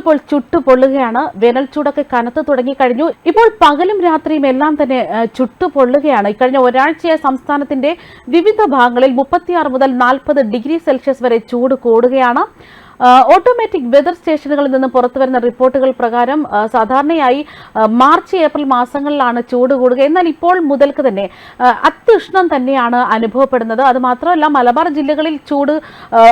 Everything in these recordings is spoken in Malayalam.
ഇപ്പോൾ ചുട്ടു പൊള്ളുകയാണ് വേനൽ ചൂടൊക്കെ കനത്ത് തുടങ്ങിക്കഴിഞ്ഞു ഇപ്പോൾ പകലും രാത്രിയും എല്ലാം തന്നെ ചുട്ടുപൊള്ളുകയാണ്. ചുട്ടു പൊള്ളുകയാണ് ഇക്കഴിഞ്ഞ ഒരാഴ്ചയായി സംസ്ഥാനത്തിന്റെ വിവിധ ഭാഗങ്ങളിൽ മുപ്പത്തിയാറ് മുതൽ നാൽപ്പത് ഡിഗ്രി സെൽഷ്യസ് വരെ ചൂട് കൂടുകയാണ്. ഓട്ടോമാറ്റിക് വെതർ സ്റ്റേഷനുകളിൽ നിന്ന് പുറത്തുവരുന്ന റിപ്പോർട്ടുകൾ പ്രകാരം സാധാരണയായി മാർച്ച് ഏപ്രിൽ മാസങ്ങളിലാണ് ചൂട് കൂടുക. എന്നാൽ ഇപ്പോൾ മുതൽക്ക് തന്നെ അത്യുഷ്ണം തന്നെയാണ് അനുഭവപ്പെടുന്നത്. അത് മാത്രമല്ല മലബാർ ജില്ലകളിൽ ചൂട്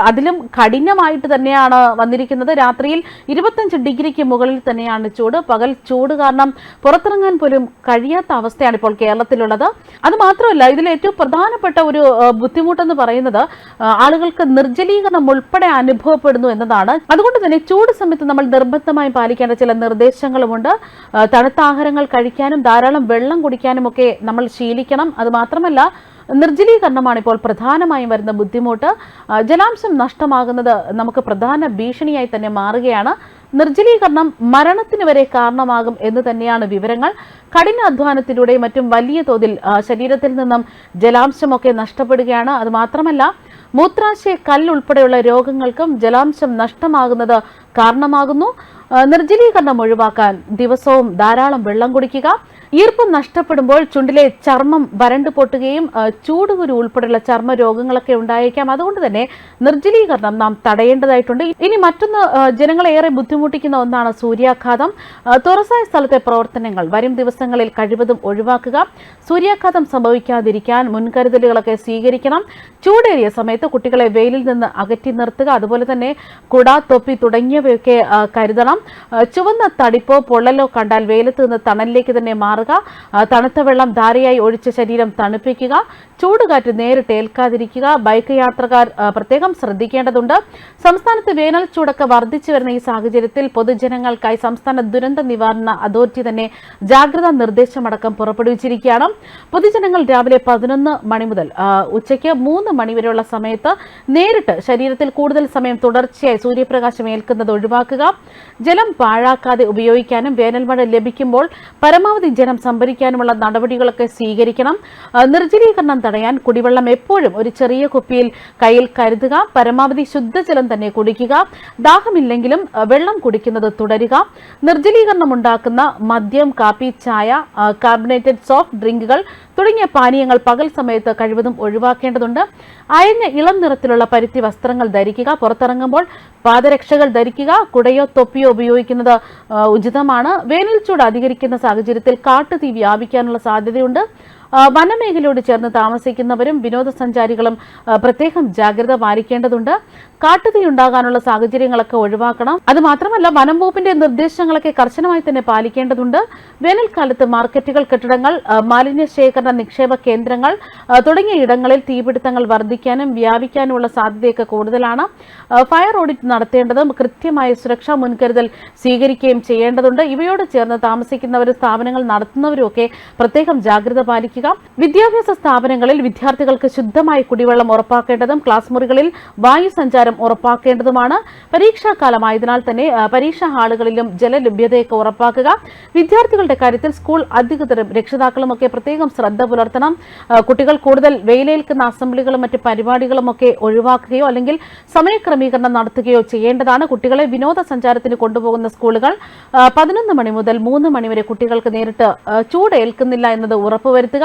അതിലും കഠിനമായിട്ട് തന്നെയാണ് വന്നിരിക്കുന്നത്. രാത്രിയിൽ ഇരുപത്തഞ്ച് ഡിഗ്രിക്ക് മുകളിൽ തന്നെയാണ് ചൂട്. പകൽ ചൂട് കാരണം പുറത്തിറങ്ങാൻ പോലും കഴിയാത്ത അവസ്ഥയാണ് ഇപ്പോൾ കേരളത്തിലുള്ളത്. അത് മാത്രമല്ല ഇതിൽ ഏറ്റവും പ്രധാനപ്പെട്ട ഒരു ബുദ്ധിമുട്ടെന്ന് പറയുന്നത് ആളുകൾക്ക് നിർജലീകരണം ഉൾപ്പെടെ അനുഭവപ്പെടുന്നു എന്നതാണ്. അതുകൊണ്ട് തന്നെ ചൂട് സമയത്ത് നമ്മൾ നിർബന്ധമായും പാലിക്കേണ്ട ചില നിർദ്ദേശങ്ങളുമുണ്ട്. തണുത്ത ആഹാരങ്ങൾ കഴിക്കാനും ധാരാളം വെള്ളം കുടിക്കാനും ഒക്കെ നമ്മൾ ശീലിക്കണം. അത് മാത്രമല്ല നിർജലീകരണമാണ് ഇപ്പോൾ പ്രധാനമായും വരുന്ന ബുദ്ധിമുട്ട്. ജലാംശം നഷ്ടമാകുന്നത് നമുക്ക് പ്രധാന ഭീഷണിയായി തന്നെ മാറുകയാണ്. നിർജലീകരണം മരണത്തിന് വരെ കാരണമാകും എന്ന് തന്നെയാണ് വിവരങ്ങൾ. കഠിന അധ്വാനത്തിലൂടെയും മറ്റും വലിയ തോതിൽ ശരീരത്തിൽ നിന്നും ജലാംശമൊക്കെ നഷ്ടപ്പെടുകയാണ്. അത് മാത്രമല്ല മൂത്രാശയ കല്ലുൾപ്പെടെയുള്ള രോഗങ്ങൾക്കും ജലാംശം നഷ്ടമാകുന്നത് കാരണമാകുന്നു. നിർജലീകരണം ഒഴിവാക്കാൻ ദിവസവും ധാരാളം വെള്ളം കുടിക്കുക. ഈർപ്പം നഷ്ടപ്പെടുമ്പോൾ ചുണ്ടിലെ ചർമ്മം വരണ്ടു പൊട്ടുകയും ചൂടുകുരു ഉൾപ്പെടെയുള്ള ചർമ്മ രോഗങ്ങളൊക്കെ ഉണ്ടായേക്കാം. അതുകൊണ്ട് തന്നെ നിർജലീകരണം നാം തടയേണ്ടതായിട്ടുണ്ട്. ഇനി മറ്റൊന്ന് ഏറെ ബുദ്ധിമുട്ടിക്കുന്ന ഒന്നാണ് സൂര്യാഘാതം. തുറസായ സ്ഥലത്തെ പ്രവർത്തനങ്ങൾ വരും ദിവസങ്ങളിൽ കഴിവതും ഒഴിവാക്കുക. സൂര്യാഘാതം സംഭവിക്കാതിരിക്കാൻ മുൻകരുതലുകളൊക്കെ സ്വീകരിക്കണം. ചൂടേറിയ സമയത്ത് കുട്ടികളെ വെയിലിൽ നിന്ന് അകറ്റി നിർത്തുക. അതുപോലെ തന്നെ കുട തൊപ്പി തുടങ്ങിയവയൊക്കെ കരുതണം. ആ, ചുവന്ന തടിപ്പോ പൊള്ളലോ കണ്ടാൽ വെയിലത്ത് നിന്ന് തണലിലേക്ക് തന്നെ മാറുക. തണുത്ത വെള്ളം ധാരയായി ഒഴിച്ച് ശരീരം തണുപ്പിക്കുക. ചൂടുകാറ്റ് നേരിട്ട് ഏൽക്കാതിരിക്കുക. ബൈക്ക് യാത്രക്കാർ പ്രത്യേകം ശ്രദ്ധിക്കേണ്ടതുണ്ട്. സംസ്ഥാനത്ത് വേനൽ ചൂടൊക്കെ വർദ്ധിച്ചു വരുന്ന ഈ സാഹചര്യത്തിൽ പൊതുജനങ്ങൾക്കായി സംസ്ഥാന ദുരന്ത നിവാരണ അതോറിറ്റി തന്നെ ജാഗ്രതാ നിർദ്ദേശമടക്കം പുറപ്പെടുവിച്ചിരിക്കുകയാണ്. പൊതുജനങ്ങൾ രാവിലെ പതിനൊന്ന് മണി മുതൽ ഉച്ചയ്ക്ക് മൂന്ന് മണി വരെയുള്ള സമയത്ത് നേരിട്ട് ശരീരത്തിൽ കൂടുതൽ സമയം തുടർച്ചയായി സൂര്യപ്രകാശം ഏൽക്കുന്നത് ഒഴിവാക്കുക. ജലം പാഴാക്കാതെ ഉപയോഗിക്കാനും വേനൽമഴ ലഭിക്കുമ്പോൾ പരമാവധി ജലം സംഭരിക്കാനുമുള്ള നടപടികളൊക്കെ സ്വീകരിക്കണം. നിർജലീകരണം തടയാൻ കുടിവെള്ളം എപ്പോഴും ഒരു ചെറിയ കുപ്പിയിൽ കയ്യിൽ കരുതുക. പരമാവധി ശുദ്ധജലം തന്നെ കുടിക്കുക. ദാഹമില്ലെങ്കിലും വെള്ളം കുടിക്കുന്നത് തുടരുക. നിർജലീകരണം ഉണ്ടാക്കുന്ന മദ്യം കാപ്പി ചായ കാർബണേറ്റഡ് സോഫ്റ്റ് ഡ്രിങ്കുകൾ തുടങ്ങിയ പാനീയങ്ങൾ പകൽ സമയത്ത് കഴിവതും ഒഴിവാക്കേണ്ടതുണ്ട്. അയഞ്ഞ ഇളം നിറത്തിലുള്ള പരുത്തി വസ്ത്രങ്ങൾ ധരിക്കുക. പുറത്തിറങ്ങുമ്പോൾ പാദരക്ഷകൾ ധരിക്കുക. കുടയോ തൊപ്പിയോ ഉപയോഗിക്കുന്നത് ഉചിതമാണ്. വേനൽ ചൂട് അധികരിക്കുന്ന സാഹചര്യത്തിൽ കാട്ടുതീ വ്യാപിക്കാനുള്ള സാധ്യതയുണ്ട്. വനമേഖലയോട് ചേർന്ന് താമസിക്കുന്നവരും വിനോദസഞ്ചാരികളും പ്രത്യേകം ജാഗ്രത പാലിക്കേണ്ടതുണ്ട്. കാട്ടുതീ ഉണ്ടാകാനുള്ള സാഹചര്യങ്ങളൊക്കെ ഒഴിവാക്കണം. അത് മാത്രമല്ല വനം വകുപ്പിന്റെ നിർദ്ദേശങ്ങളൊക്കെ കർശനമായി തന്നെ പാലിക്കേണ്ടതുണ്ട്. വേനൽക്കാലത്ത് മാർക്കറ്റുകൾ കെട്ടിടങ്ങൾ മാലിന്യ ശേഖരണ നിക്ഷേപ കേന്ദ്രങ്ങൾ തുടങ്ങിയ ഇടങ്ങളിൽ തീപിടുത്തങ്ങൾ വർദ്ധിക്കാനും വ്യാപിക്കാനുമുള്ള സാധ്യതയൊക്കെ കൂടുതലാണ്. ഫയർ ഓഡിറ്റ് നടത്തേണ്ടതും കൃത്യമായ സുരക്ഷാ മുൻകരുതൽ സ്വീകരിക്കുകയും ചെയ്യേണ്ടതുണ്ട്. ഇവയോട് ചേർന്ന് താമസിക്കുന്നവരും സ്ഥാപനങ്ങൾ നടത്തുന്നവരും ഒക്കെ പ്രത്യേകം ജാഗ്രത പാലിക്കുക വിദ്യാഭ്യാസ സ്ഥാപനങ്ങളിൽ വിദ്യാർത്ഥികൾക്ക് ശുദ്ധമായ കുടിവെള്ളം ഉറപ്പാക്കേണ്ടതും ക്ലാസ് മുറികളിൽ വായു സഞ്ചാരം ഉറപ്പാക്കേണ്ടതുമാണ്. പരീക്ഷാകാലമായതിനാൽ തന്നെ പരീക്ഷാ ഹാളുകളിലും ജലലഭ്യതയൊക്കെ ഉറപ്പാക്കുക. വിദ്യാർത്ഥികളുടെ കാര്യത്തിൽ സ്കൂൾ അധികൃതരും രക്ഷിതാക്കളും ഒക്കെ പ്രത്യേകം ശ്രദ്ധ പുലർത്തണം. കുട്ടികൾ കൂടുതൽ വെയിലേൽക്കുന്ന അസംബ്ലികളും മറ്റ് പരിപാടികളും ഒക്കെ ഒഴിവാക്കുകയോ അല്ലെങ്കിൽ സമയക്രമീകരണം നടത്തുകയോ ചെയ്യേണ്ടതാണ്. കുട്ടികളെ വിനോദസഞ്ചാരത്തിന് കൊണ്ടുപോകുന്ന സ്കൂളുകൾ പതിനൊന്ന് മണി മുതൽ മൂന്ന് മണിവരെ കുട്ടികൾക്ക് നേരിട്ട് ചൂടേൽക്കുന്നില്ല എന്നത് ഉറപ്പുവരുത്തുക.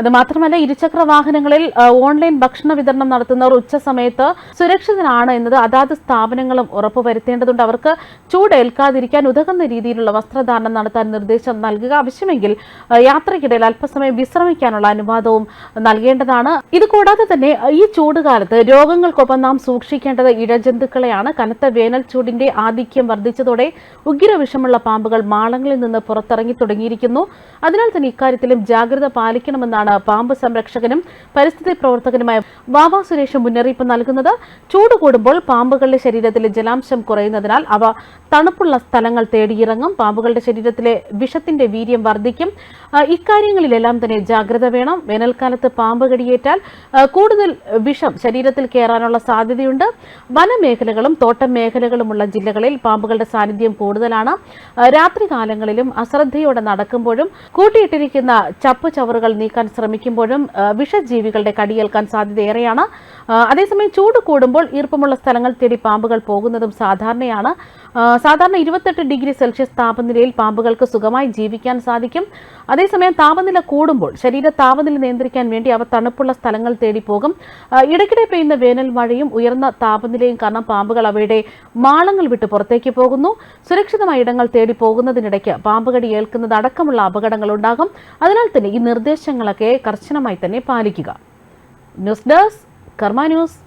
അത് മാത്രമല്ല ഇരുചക്ര വാഹനങ്ങളിൽ ഓൺലൈൻ ഭക്ഷണ വിതരണം നടത്തുന്നവർ ഉച്ച സമയത്ത് സുരക്ഷിതനാണ് എന്നത് അതാത് സ്ഥാപനങ്ങളും ഉറപ്പുവരുത്തേണ്ടതുണ്ട്. അവർക്ക് ചൂടേൽക്കാതിരിക്കാൻ ഉതകുന്ന രീതിയിലുള്ള വസ്ത്രധാരണം നടത്താൻ നിർദ്ദേശം നൽകുക ആവശ്യമെങ്കിൽ യാത്രയ്ക്കിടയിൽ അല്പസമയം വിശ്രമിക്കാനുള്ള അനുവാദവും നൽകേണ്ടതാണ്. ഇത് കൂടാതെ തന്നെ ഈ ചൂടുകാലത്ത് രോഗങ്ങൾക്കൊപ്പം നാം സൂക്ഷിക്കേണ്ടത് ഇഴജന്തുക്കളെയാണ്. കനത്ത വേനൽ ചൂടിന്റെ ആധിക്യം വർദ്ധിച്ചതോടെ ഉഗ്രവിഷമുള്ള പാമ്പുകൾ മാളങ്ങളിൽ നിന്ന് പുറത്തിറങ്ങി തുടങ്ങിയിരിക്കുന്നു. അതിനാൽ തന്നെ ഇക്കാര്യത്തിലും ജാഗ്രത പാലിക്കണമെന്നാണ് പാമ്പ് സംരക്ഷകനും പരിസ്ഥിതി പ്രവർത്തകനുമായ വാവ സുരേഷ് മുന്നറിയിപ്പ് നൽകുന്നത്. ചൂട് കൂടുമ്പോൾ പാമ്പുകളുടെ ശരീരത്തിലെ ജലാംശം കുറയുന്നതിനാൽ അവ തണുപ്പുള്ള സ്ഥലങ്ങൾ തേടിയിറങ്ങും. പാമ്പുകളുടെ ശരീരത്തിലെ വിഷത്തിന്റെ വീര്യം വർദ്ധിക്കും. ഇക്കാര്യങ്ങളിലെല്ലാം തന്നെ ജാഗ്രത വേണം. വേനൽക്കാലത്ത് പാമ്പ് കടിയേറ്റാൽ കൂടുതൽ വിഷം ശരീരത്തിൽ കയറാനുള്ള സാധ്യതയുണ്ട്. വനമേഖലകളും തോട്ടം മേഖലകളുമുള്ള ജില്ലകളിൽ പാമ്പുകളുടെ സാന്നിധ്യം കൂടുതലാണ്. രാത്രികാലങ്ങളിലും അശ്രദ്ധയോടെ നടക്കുമ്പോഴും കൂട്ടിയിട്ടിരിക്കുന്ന ചപ്പ് ചവറുകൾ നീക്കാൻ ശ്രമിക്കുമ്പോഴും വിഷജീവികളുടെ കടിയേൽക്കാൻ സാധ്യത ഏറെയാണ്. അതേസമയം ചൂട് കൂടുമ്പോൾ ഈർപ്പമുള്ള സ്ഥലങ്ങൾ തേടി പാമ്പുകൾ പോകുന്നതും സാധാരണയാണ്. സാധാരണ ഇരുപത്തെട്ട് ഡിഗ്രി സെൽഷ്യസ് താപനിലയിൽ പാമ്പുകൾക്ക് സുഖമായി ജീവിക്കാൻ സാധിക്കും. അതേസമയം താപനില കൂടുമ്പോൾ ശരീര താപനില നിയന്ത്രിക്കാൻ വേണ്ടി അവ തണുപ്പുള്ള സ്ഥലങ്ങൾ തേടി പോകും. ഇടയ്ക്കിടെ പെയ്യുന്ന വേനൽ മഴയും ഉയർന്ന താപനിലയും കാരണം പാമ്പുകൾ അവയുടെ മാളങ്ങൾ വിട്ട് പുറത്തേക്ക് പോകുന്നു. സുരക്ഷിതമായ ഇടങ്ങൾ തേടി പോകുന്നതിനിടയ്ക്ക് പാമ്പുകടി ഏൽക്കുന്നത് അടക്കമുള്ള അപകടങ്ങൾ ഉണ്ടാകും. അതിനാൽ തന്നെ ഈ നിർദ്ദേശങ്ങളൊക്കെ കർശനമായി തന്നെ പാലിക്കുക. News desk Karma news.